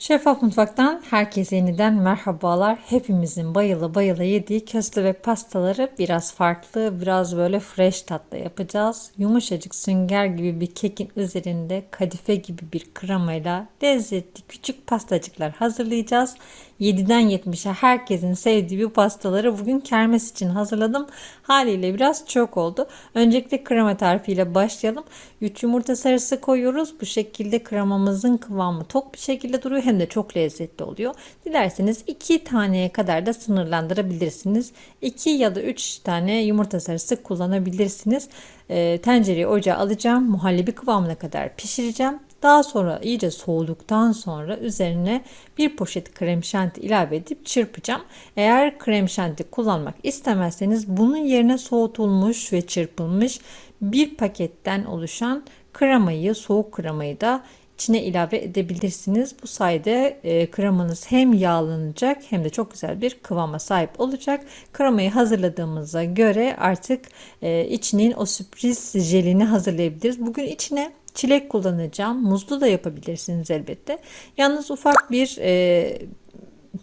Şeffaf Mutfak'tan herkese yeniden merhabalar. Hepimizin bayıla bayıla yediği köstebek pastaları biraz farklı, biraz böyle fresh tatlı yapacağız. Yumuşacık sünger gibi bir kekin üzerinde kadife gibi bir kremayla lezzetli küçük pastacıklar hazırlayacağız. 7'den 70'e herkesin sevdiği bu pastaları bugün kermes için hazırladım. Haliyle biraz çok oldu. Öncelikle krema tarifiyle başlayalım. 3 yumurta sarısı koyuyoruz. Bu şekilde kremamızın kıvamı tok bir şekilde duruyor hem de çok lezzetli oluyor. Dilerseniz 2 taneye kadar da sınırlandırabilirsiniz. 2 ya da 3 tane yumurta sarısı kullanabilirsiniz. E, tencereyi ocağa alacağım. Muhallebi kıvamına kadar pişireceğim. Daha sonra iyice soğuduktan sonra üzerine bir poşet krem şanti ilave edip çırpacağım. Eğer krem şanti kullanmak istemezseniz bunun yerine soğutulmuş ve çırpılmış bir paketten oluşan kremayı, soğuk kremayı da içine ilave edebilirsiniz. Bu sayede e, kremanız hem yağlanacak hem de çok güzel bir kıvama sahip olacak. Kremayı hazırladığımıza göre artık e, içinin o sürpriz jelini hazırlayabiliriz. Bugün içine çilek kullanacağım. Muzlu da yapabilirsiniz elbette. Yalnız ufak bir e,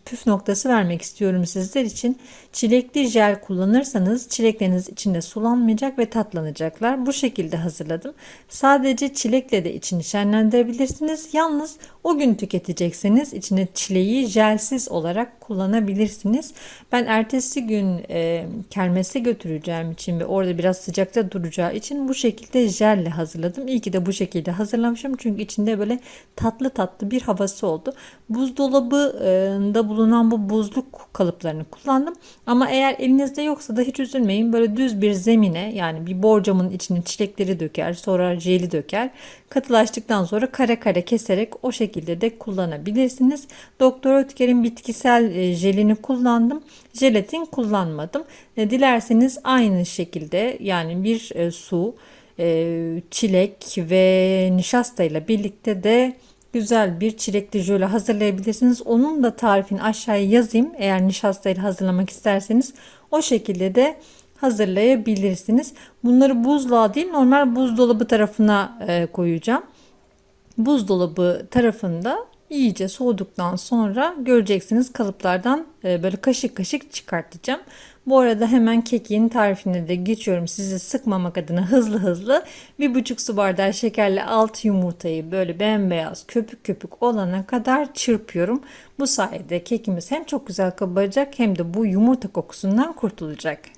püf noktası vermek istiyorum sizler için. Çilekli jel kullanırsanız çilekleriniz içinde sulanmayacak ve tatlanacaklar. Bu şekilde hazırladım. Sadece çilekle de içini şenlendirebilirsiniz. Yalnız o gün tüketecekseniz içine çileği jelsiz olarak kullanabilirsiniz. Ben ertesi gün e, kermese götüreceğim için ve orada biraz sıcakta duracağı için bu şekilde jelle hazırladım. İyi ki de bu şekilde hazırlamışım. Çünkü içinde böyle tatlı tatlı bir havası oldu. Buzdolabında bulunan bu buzluk kalıplarını kullandım. Ama eğer elinizde yoksa da hiç üzülmeyin. Böyle düz bir zemine yani bir borcamın içine çilekleri döker sonra jeli döker. Katılaştıktan sonra kare kare keserek o şekilde de kullanabilirsiniz. Doktor Ötker'in bitkisel e, jelini kullandım. Jelatin kullanmadım. E, dilerseniz aynı şekilde yani bir e, su, çilek ve nişasta ile birlikte de güzel bir çilekli jöle hazırlayabilirsiniz. Onun da tarifini aşağıya yazayım. Eğer nişastayla hazırlamak isterseniz o şekilde de hazırlayabilirsiniz. Bunları buzluğa değil normal buzdolabı tarafına koyacağım. Buzdolabı tarafında iyice soğuduktan sonra göreceksiniz kalıplardan e, böyle kaşık kaşık çıkartacağım. Bu arada hemen kekin tarifine de geçiyorum. Sizi sıkmamak adına hızlı hızlı bir buçuk su bardağı şekerle alt yumurtayı böyle bembeyaz köpük köpük olana kadar çırpıyorum. Bu sayede kekimiz hem çok güzel kabaracak hem de bu yumurta kokusundan kurtulacak.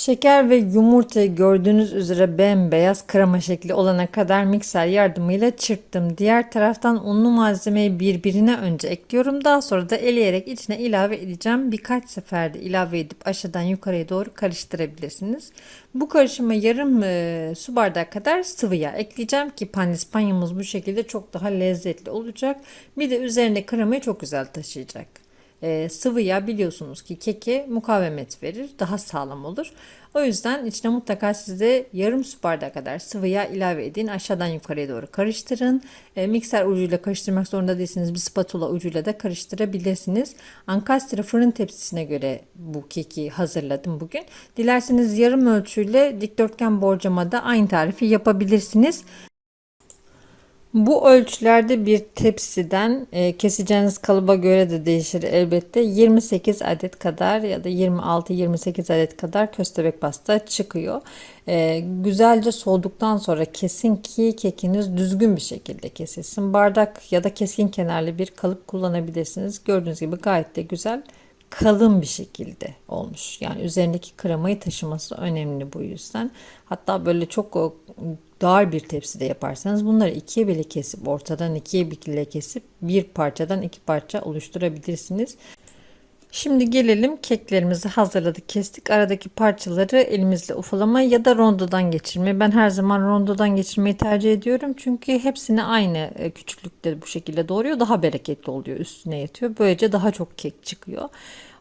Şeker ve yumurtayı gördüğünüz üzere bembeyaz krema şekli olana kadar mikser yardımıyla çırptım. Diğer taraftan unlu malzemeyi birbirine önce ekliyorum. Daha sonra da eleyerek içine ilave edeceğim. Birkaç seferde ilave edip aşağıdan yukarıya doğru karıştırabilirsiniz. Bu karışıma yarım e, su bardağı kadar sıvı yağ ekleyeceğim ki pandispanyamız bu şekilde çok daha lezzetli olacak. Bir de üzerine kremayı çok güzel taşıyacak e, sıvı biliyorsunuz ki keke mukavemet verir. Daha sağlam olur. O yüzden içine mutlaka size yarım su bardağı kadar sıvı yağ ilave edin. Aşağıdan yukarıya doğru karıştırın. E, mikser ucuyla karıştırmak zorunda değilsiniz. Bir spatula ucuyla da karıştırabilirsiniz. Ankastre fırın tepsisine göre bu keki hazırladım bugün. Dilerseniz yarım ölçüyle dikdörtgen borcamada aynı tarifi yapabilirsiniz. Bu ölçülerde bir tepsiden e, keseceğiniz kalıba göre de değişir elbette. 28 adet kadar ya da 26-28 adet kadar köstebek pasta çıkıyor. E, güzelce soğuduktan sonra kesin ki kekiniz düzgün bir şekilde kesilsin. Bardak ya da keskin kenarlı bir kalıp kullanabilirsiniz. Gördüğünüz gibi gayet de güzel kalın bir şekilde olmuş. Yani üzerindeki kremayı taşıması önemli bu yüzden. Hatta böyle çok dar bir tepside yaparsanız bunları ikiye bile kesip ortadan ikiye bile kesip bir parçadan iki parça oluşturabilirsiniz. Şimdi gelelim keklerimizi hazırladık kestik. Aradaki parçaları elimizle ufalama ya da rondodan geçirme. Ben her zaman rondodan geçirmeyi tercih ediyorum. Çünkü hepsini aynı e, küçüklükte bu şekilde doğruyor. Daha bereketli oluyor üstüne yatıyor. Böylece daha çok kek çıkıyor.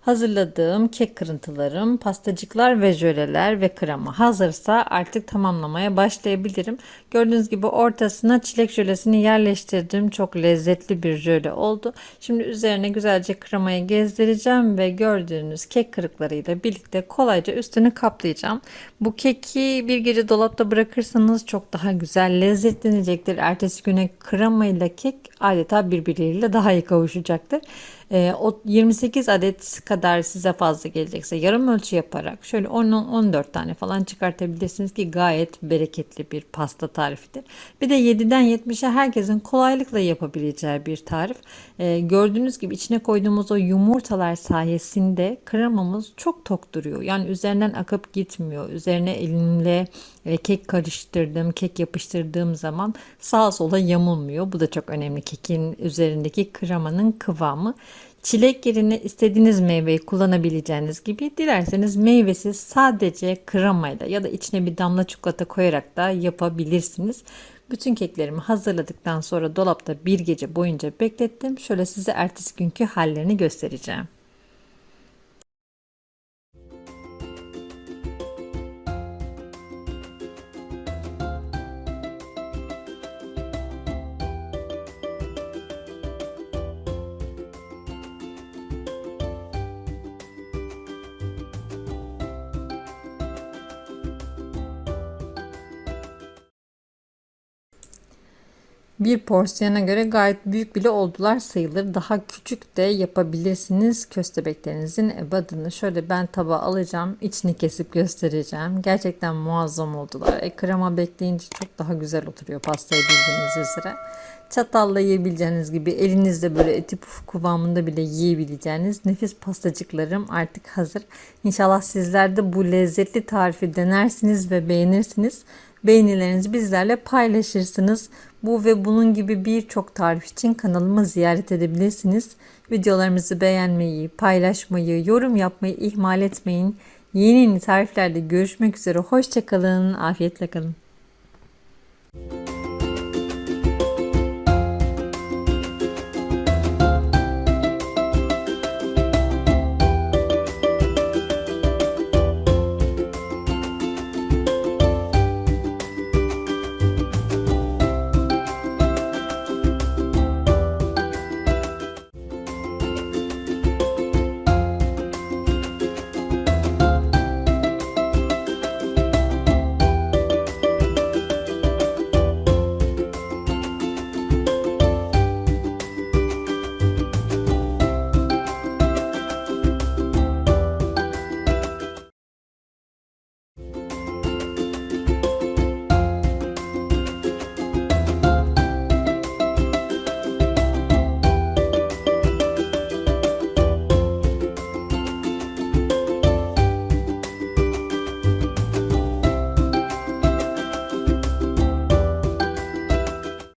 Hazırladığım kek kırıntılarım, pastacıklar ve jöleler ve krema hazırsa artık tamamlamaya başlayabilirim. Gördüğünüz gibi ortasına çilek jölesini yerleştirdim. Çok lezzetli bir jöle oldu. Şimdi üzerine güzelce kremayı gezdireceğim ve gördüğünüz kek kırıklarıyla birlikte kolayca üstünü kaplayacağım. Bu keki bir gece dolapta bırakırsanız çok daha güzel lezzetlenecektir. Ertesi güne krema ile kek adeta birbirleriyle daha iyi kavuşacaktır. E, o 28 adet kadar size fazla gelecekse yarım ölçü yaparak şöyle 10-14 tane falan çıkartabilirsiniz ki gayet bereketli bir pasta tarifidir. Bir de 7'den 70'e herkesin kolaylıkla yapabileceği bir tarif. E, gördüğünüz gibi içine koyduğumuz o yumurtalar sayesinde kremamız çok tok duruyor. Yani üzerinden akıp gitmiyor. Üzerine elimle e, kek karıştırdım, kek yapıştırdığım zaman sağa sola yamulmuyor. Bu da çok önemli kekin üzerindeki kremanın kıvamı. Çilek yerine istediğiniz meyveyi kullanabileceğiniz gibi dilerseniz meyvesiz sadece kremayla ya da içine bir damla çikolata koyarak da yapabilirsiniz. Bütün keklerimi hazırladıktan sonra dolapta bir gece boyunca beklettim. Şöyle size ertesi günkü hallerini göstereceğim. Bir porsiyona göre gayet büyük bile oldular sayılır. Daha küçük de yapabilirsiniz köstebeklerinizin ebadını. Şöyle ben tabağa alacağım. içini kesip göstereceğim. Gerçekten muazzam oldular. E, krema bekleyince çok daha güzel oturuyor pastayı bildiğiniz üzere. Çatalla yiyebileceğiniz gibi elinizde böyle eti puf kıvamında bile yiyebileceğiniz nefis pastacıklarım artık hazır. İnşallah sizler de bu lezzetli tarifi denersiniz ve beğenirsiniz beğenilerinizi bizlerle paylaşırsınız. Bu ve bunun gibi birçok tarif için kanalımı ziyaret edebilirsiniz. Videolarımızı beğenmeyi, paylaşmayı, yorum yapmayı ihmal etmeyin. Yeni yeni tariflerde görüşmek üzere. Hoşçakalın. Afiyetle kalın. Müzik